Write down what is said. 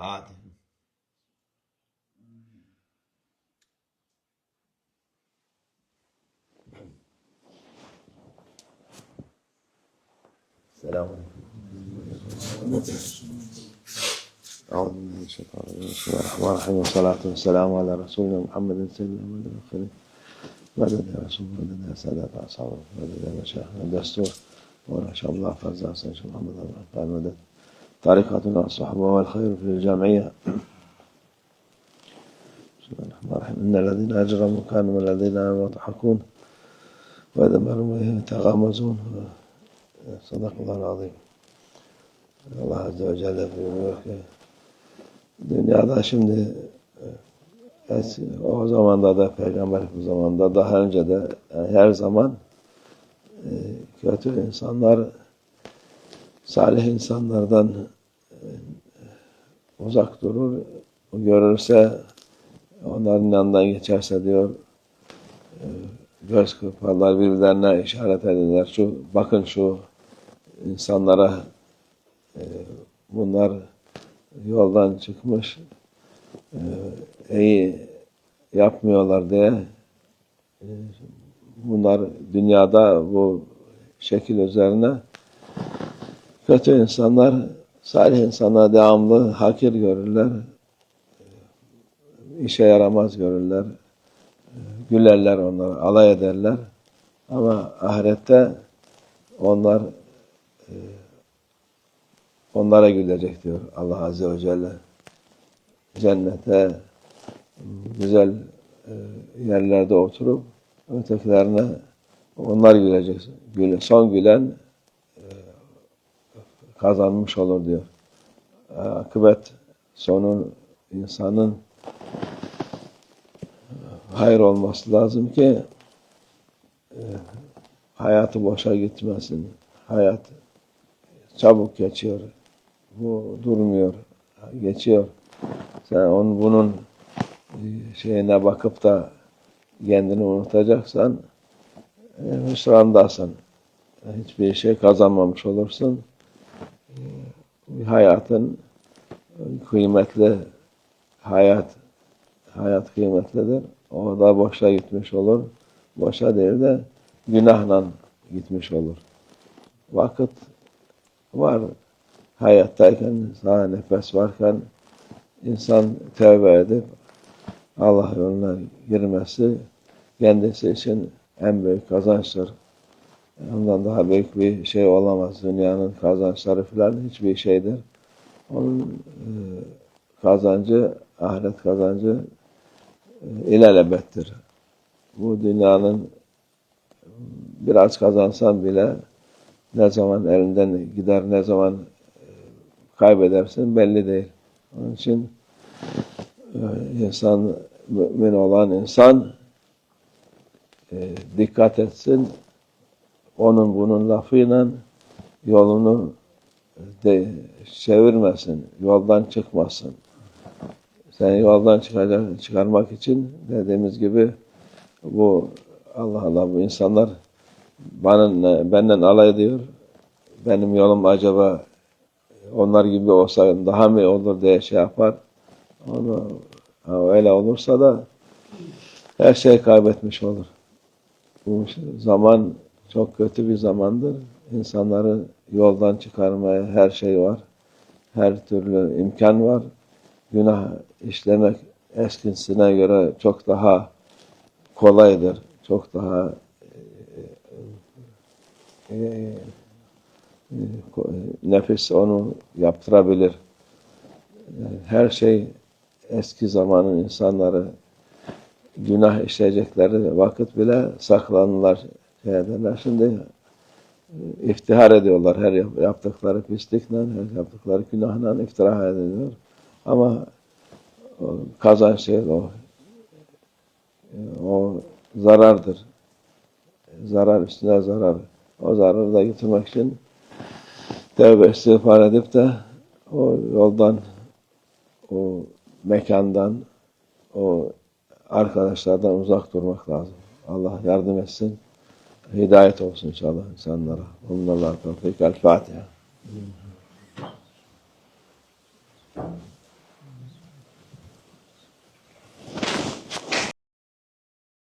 عادي. السلام عليكم. أعوذ بالله من الشيطان الرجيم. بسم الله الرحمن الرحيم. والصلاة والسلام على رسولنا محمد سيدنا محمد الآخرين مدد يا رسول مدد يا سادات أصحاب مدد يا مشايخنا الدستور وما شاء الله فزع سيد محمد الله مدد طريقتنا الصحبة والخير في الجمعية بسم الله الرحمن الرحيم إن الذين أجرموا كانوا من الذين آمنوا يضحكون وإذا مروا بهم يتغامزون صدق الله العظيم Allah Azze ve Celle buyuruyor ki dünyada şimdi e, eski, o zamanda da peygamber bu zamanda daha önce de yani her zaman e, kötü insanlar salih insanlardan e, uzak durur. Görürse onların yanından geçerse diyor e, göz kırparlar birbirlerine işaret ederler. Şu bakın şu insanlara e, bunlar yoldan çıkmış e, iyi yapmıyorlar diye e, bunlar dünyada bu şekil üzerine kötü insanlar salih insanlara devamlı hakir görürler işe yaramaz görürler gülerler onlara alay ederler ama ahirette onlar e, onlara gülecek diyor Allah Azze ve Celle. Cennete güzel e, yerlerde oturup ötekilerine onlar gülecek. Güle, son gülen kazanmış olur diyor. Akıbet sonun insanın hayır olması lazım ki e, hayatı boşa gitmesin. Hayat çabuk geçiyor. Bu durmuyor. Geçiyor. Sen onun bunun şeyine bakıp da kendini unutacaksan e, hüsrandasın. Hiçbir şey kazanmamış olursun. E, hayatın kıymetli hayat hayat kıymetlidir. O da boşa gitmiş olur. Boşa değil de günahla gitmiş olur. Vakit var. Hayattayken, sağ nefes varken insan tövbe edip Allah yoluna girmesi kendisi için en büyük kazançtır. Ondan daha büyük bir şey olamaz. Dünyanın kazançları filan hiçbir şeydir. Onun e, kazancı, ahiret kazancı e, ilelebettir. Bu dünyanın biraz kazansan bile ne zaman elinden gider, ne zaman e, kaybedersin belli değil. Onun için e, insan, mümin olan insan e, dikkat etsin. Onun bunun lafıyla yolunu de, çevirmesin, yoldan çıkmasın. Sen yoldan çıkacak, çıkarmak için dediğimiz gibi bu Allah Allah bu insanlar bana benden alay ediyor. Benim yolum acaba onlar gibi olsa daha mı olur diye şey yapar. Onu öyle olursa da her şey kaybetmiş olur. Bu zaman çok kötü bir zamandır. İnsanları yoldan çıkarmaya her şey var. Her türlü imkan var. Günah işlemek eskisine göre çok daha kolaydır. Çok daha e, e, nefis onu yaptırabilir. Her şey eski zamanın insanları günah işleyecekleri vakit bile saklanırlar, ederler. Şimdi iftihar ediyorlar her yaptıkları pislikle, her yaptıkları günahla iftihar ediliyor. Ama kazanç şey o. O zarardır. Zarar üstüne zarar. O zararı da getirmek için tevbe istiğfar edip de o yoldan, o mekandan, o arkadaşlardan uzak durmak lazım. Allah yardım etsin. هدايته إن شاء الله إن شاء الله نرى ومن الله التوفيق الفاتحة.